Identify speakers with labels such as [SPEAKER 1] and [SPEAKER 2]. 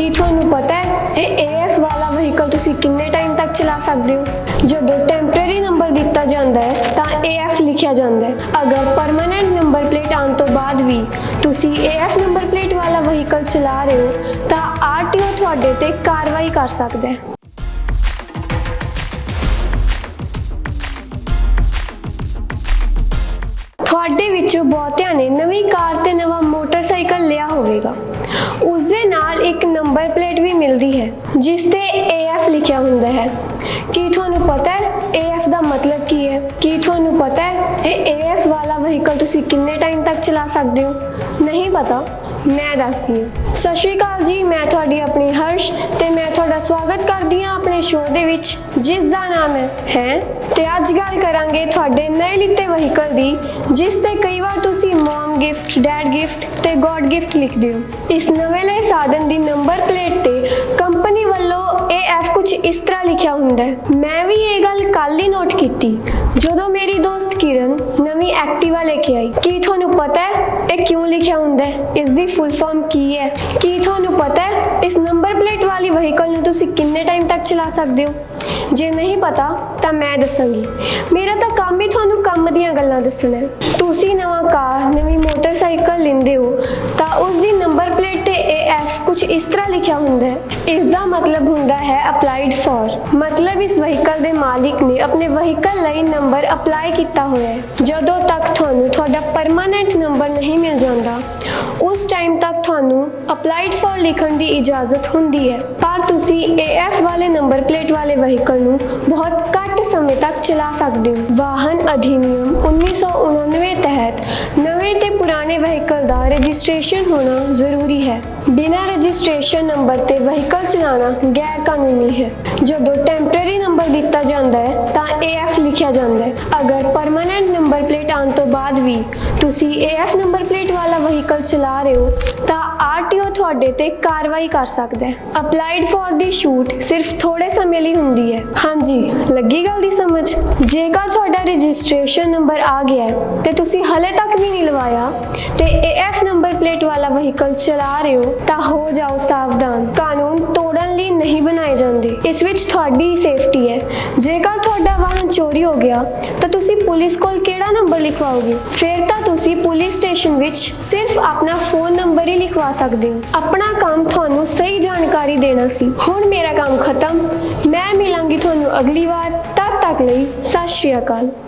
[SPEAKER 1] ਕੀ ਤੁਹਾਨੂੰ ਪਤਾ ਹੈ? ਇਹ AF ਵਾਲਾ ਵਹੀਕਲ ਤੁਸੀਂ ਕਿੰਨੇ ਟਾਈਮ ਤੱਕ ਚਲਾ ਸਕਦੇ ਹੋ? ਜਦੋਂ ਟੈਂਪਰੇਰੀ ਨੰਬਰ ਦਿੱਤਾ ਜਾਂਦਾ ਹੈ, ਤਾਂ AF ਲਿਖਿਆ ਜਾਂਦਾ ਹੈ। ਅਗਰ ਪਰਮਨੈਂਟ ਨੰਬਰ ਪਲੇਟ ਆਉਣ ਤੋਂ ਬਾਅਦ ਵੀ ਤੁਸੀਂ AF ਨੰਬਰ ਪਲੇਟ ਵਾਲਾ ਵਹੀਕਲ ਚਲਾ ਰਹੇ ਹੋ, ਤਾਂ RTO ਤੁਹਾਡੇ ਤੇ ਕਾਰਵਾਈ ਕਰ ਸਕਦਾ ਹੈ। ਤੁਹਾਡੇ ਵਿੱਚੋਂ ਬਹੁਤਿਆਂ ਨੇ ਨਵੀਂ ਕਾਰ ਤੇ ਨਵਾਂ ਨੰਬਰ ਪਲੇਟ ਵੀ ਮਿਲਦੀ ਹੈ, ਜਿਸ ਤੇ AF ਲਿਖਿਆ ਹੁੰਦਾ ਹੈ। ਕੀ ਤੁਹਾਨੂੰ ਪਤਾ ਹੈ AF ਦਾ ਮਤਲਬ ਕੀ ਹੈ? ਕੀ ਤੁਹਾਨੂੰ ਪਤਾ ਹੈ ਇਹ AF ਵਾਲਾ ਵਹੀਕਲ ਤੁਸੀਂ ਕਿੰਨੇ ਟਾਈਮ ਤੱਕ ਚਲਾ ਸਕਦੇ ਹੋ? ਨਹੀਂ ਪਤਾ? ਮੈਂ ਦੱਸਦੀ ਹਾਂ। ਸਤਿ ਸ਼੍ਰੀ ਅਕਾਲ ਜੀ, ਮੈਂ ਤੁਹਾਡੀ ਆਪਣੀ ਹਰਸ਼ ਤੇ ਤੁਹਾਡਾ ਸਵਾਗਤ ਕਰਦੀ ਹਾਂ ਆਪਣੇ ਸ਼ੋਅ ਦੇ ਵਿੱਚ, ਜਿਸ ਦਾ ਨਾਮ ਹੈ ਹੈ, ਤੇ ਅੱਜ ਗੱਲ ਕਰਾਂਗੇ ਤੁਹਾਡੇ ਨਵੇਂ ਲਿੱਤੇ ਵਹੀਕਲ ਦੀ, ਜਿਸ ਤੇ ਕਈ ਵਾਰ ਤੁਸੀਂ ਮਮ ਗਿਫਟ ਡੈਡ ਗਿਫਟ ਤੇ ਗੋਡ ਗਿਫਟ ਲਿਖਦੇ ਹੋ। ਇਸ ਨਵੇਂ ਲਈ ਸਾਧਨ ਦੀ ਨੰਬਰ ਪਲੇਟ ਤੇ ਕੰਪਨੀ ਵੱਲੋਂ AF ਕੁਝ ਇਸ ਤਰ੍ਹਾਂ ਲਿਖਿਆ ਹੁੰਦਾ ਹੈ। ਮੈਂ ਵੀ ਇਹ ਗੱਲ ਕੱਲ ਹੀ ਨੋਟ ਕੀਤੀ। ਜਦੋਂ ਮੇਰੀ ਦੋਸਤ ਕਿਰਨ ਨਵੀਂ ਐਕਟਿਵਾ ਲੈ ਕੇ ਆਈ, ਕੀ ਤੁਹਾਨੂੰ ਪਤਾ ਹੈ ਇਹ ਕਿਉਂ ਲਿਖਿਆ ਹੁੰਦਾ ਹੈ? ਇਸ ਦੀ ਫੁੱਲ ਫਾਰਮ ਕੀ ਹੈ ਹੈ? ਇਸ ਨੰਬਰ ਪਲੇਟ ਵਾਲੀ ਵਹੀਕਲ ਨੂੰ ਤੁਸੀਂ ਕਿੰਨੇ ਟਾਈਮ ਤੱਕ ਚਲਾ ਸਕਦੇ ਹੋ? ਜੇ ਨਹੀਂ ਪਤਾ, ਤਾਂ ਮੈਂ ਦੱਸਾਂਗੀ। ਮੇਰਾ ਤਾਂ ਕੰਮ ਹੀ ਤੁਹਾਨੂੰ ਕੰਮ ਦੀਆਂ ਗੱਲਾਂ ਦੱਸਣਾ ਹੈ। ਤੁਸੀਂ ਨਵਾਂ ਕਾਰ, ਨਵੀਂ ਮੋਟਰਸਾਈਕਲ ਲੈਂਦੇ ਹੋ ਇਸ ਤਰ੍ਹਾਂ ਲਿਖਿਆ ਹੁੰਦਾ ਹੈ ਇਸ ਦਾ ਮਤਲਬ ਹੁੰਦਾ ਹੈ ਅਪਲਾਈਡ ਫॉर ਮਤਲਬ ਇਸ ਵਹੀਕਲ ਦੇ ਮਾਲਿਕ ਨੇ ਆਪਣੇ ਵਹੀਕਲ ਲਈ ਨੰਬਰ ਅਪਲਾਈ ਕੀਤਾ ਹੋਇਆ ਹੈ। ਜਦੋਂ ਤੱਕ ਤੁਹਾਨੂੰ ਤੁਹਾਡਾ ਪਰਮਾਨੈਂਟ ਨੰਬਰ ਨਹੀਂ ਮਿਲ ਜਾਂਦਾ, ਉਸ ਟਾਈਮ ਤੱਕ ਤੁਹਾਨੂੰ ਅਪਲਾਈਡ ਫॉर ਲਿਖਣ ਦੀ ਇਜਾਜ਼ਤ ਹੁੰਦੀ ਹੈ। ਪਰ ਤੁਸੀਂ AF ਵਾਲੇ ਨੰਬਰ ਪਲੇਟ ਵਾਲੇ ਵਹੀਕਲ ਨੂੰ ਬਹੁਤ ਘੱਟ ਸਮੇਂ ਤੱਕ ਚਲਾ ਸਕਦੇ ਹੋ। ਵਾਹਨ ਅਧਿਨਿਯਮ 1999 ਤਹਿਤ ਨਵੇਂ ਤੇ ਪੁਰਾਣੇ ਵਹੀਕਲ ਦਾ ਰਜਿਸਟ੍ਰੇਸ਼ਨ ਹੋਣਾ ਜ਼ਰੂਰੀ ਹੈ। ਬਿਨਾਂ ਰਜਿਸਟ੍ਰੇਸ਼ਨ ਨੰਬਰ ਤੇ ਵਹੀਕਲ ਚਲਾਉਣਾ ਗੈਰ ਕਾਨੂੰਨੀ ਹੈ। ਜਦੋਂ ਟੈਂਪਰੇਰੀ ਵੀ ਤੁਸੀਂ AF ਨੰਬਰ ਪਲੇਟ ਵਾਲਾ ਵਹੀਕਲ ਚਲਾ ਰਹੇ ਹੋ, ਤਾਂ RTO ਤੁਹਾਡੇ ਤੇ ਕਾਰਵਾਈ ਕਰ ਸਕਦਾ ਹੈ। ਅਪਲਾਈਡ ਫॉर ਦੀ ਛੂਟ ਸਿਰਫ ਥੋੜੇ ਸਮੇਂ ਲਈ ਹੁੰਦੀ ਹੈ। ਹਾਂਜੀ, ਲੱਗੀ ਗੱਲ ਦੀ ਸਮਝ? ਜੇਕਰ ਤੁਹਾਡਾ ਰਜਿਸਟ੍ਰੇਸ਼ਨ ਨੰਬਰ ਆ ਗਿਆ ਹੈ, ਤੇ ਤੁਸੀਂ ਹਲੇ ਤੱਕ ਵੀ ਨਹੀਂ ਲਵਾਇਆ, ਤੇ AF ਨੰਬਰ ਪਲੇਟ ਵਾਲਾ ਵਹੀਕਲ ਚਲਾ ਰਹੇ ਹੋ, ਤਾਂ ਹੋ ਜਾਓ ਸਾਵਧਾਨ। ਕਾਨੂੰਨ ਤੋੜਨ ਲਈ ਨਹੀਂ ਬਣਾਏ ਜਾਂਦੇ। ਇਸ ਵਿੱਚ ਤੁਹਾਡੀ ਸੇਫਟੀ ਹੈ। ਜੇਕਰ ਤੁਹਾਡਾ ਵਾਹਨ ਚੋਰੀ ਹੋ ਗਿਆ, ਤਾਂ ਤੁਸੀਂ ਪੁਲਿਸ ਕੋਲ ਕਿਹੜਾ ਨੰਬਰ ਲਿਖਵਾਓਗੇ? ਫਿਰ ਤਾਂ ਤੁਸੀਂ ਪੁਲਿਸ ਸਟੇਸ਼ਨ ਵਿੱਚ ਸਿਰਫ ਆਪਣਾ ਫੋਨ ਨੰਬਰ ਹੀ ਲਿਖਵਾ ਸਕਦੇ ਹੋ। ਆਪਣਾ ਕੰਮ ਤੁਹਾਨੂੰ ਸਹੀ ਜਾਣਕਾਰੀ ਦੇਣਾ ਸੀ। ਹੁਣ ਮੇਰਾ ਕੰਮ ਖਤਮ। ਮੈਂ ਮਿਲਾਂਗੀ ਤੁਹਾਨੂੰ ਅਗਲੀ ਵਾਰ। ਤਦ ਤੱਕ ਲਈ ਸਤਿ ਸ਼੍ਰੀ ਅਕਾਲ।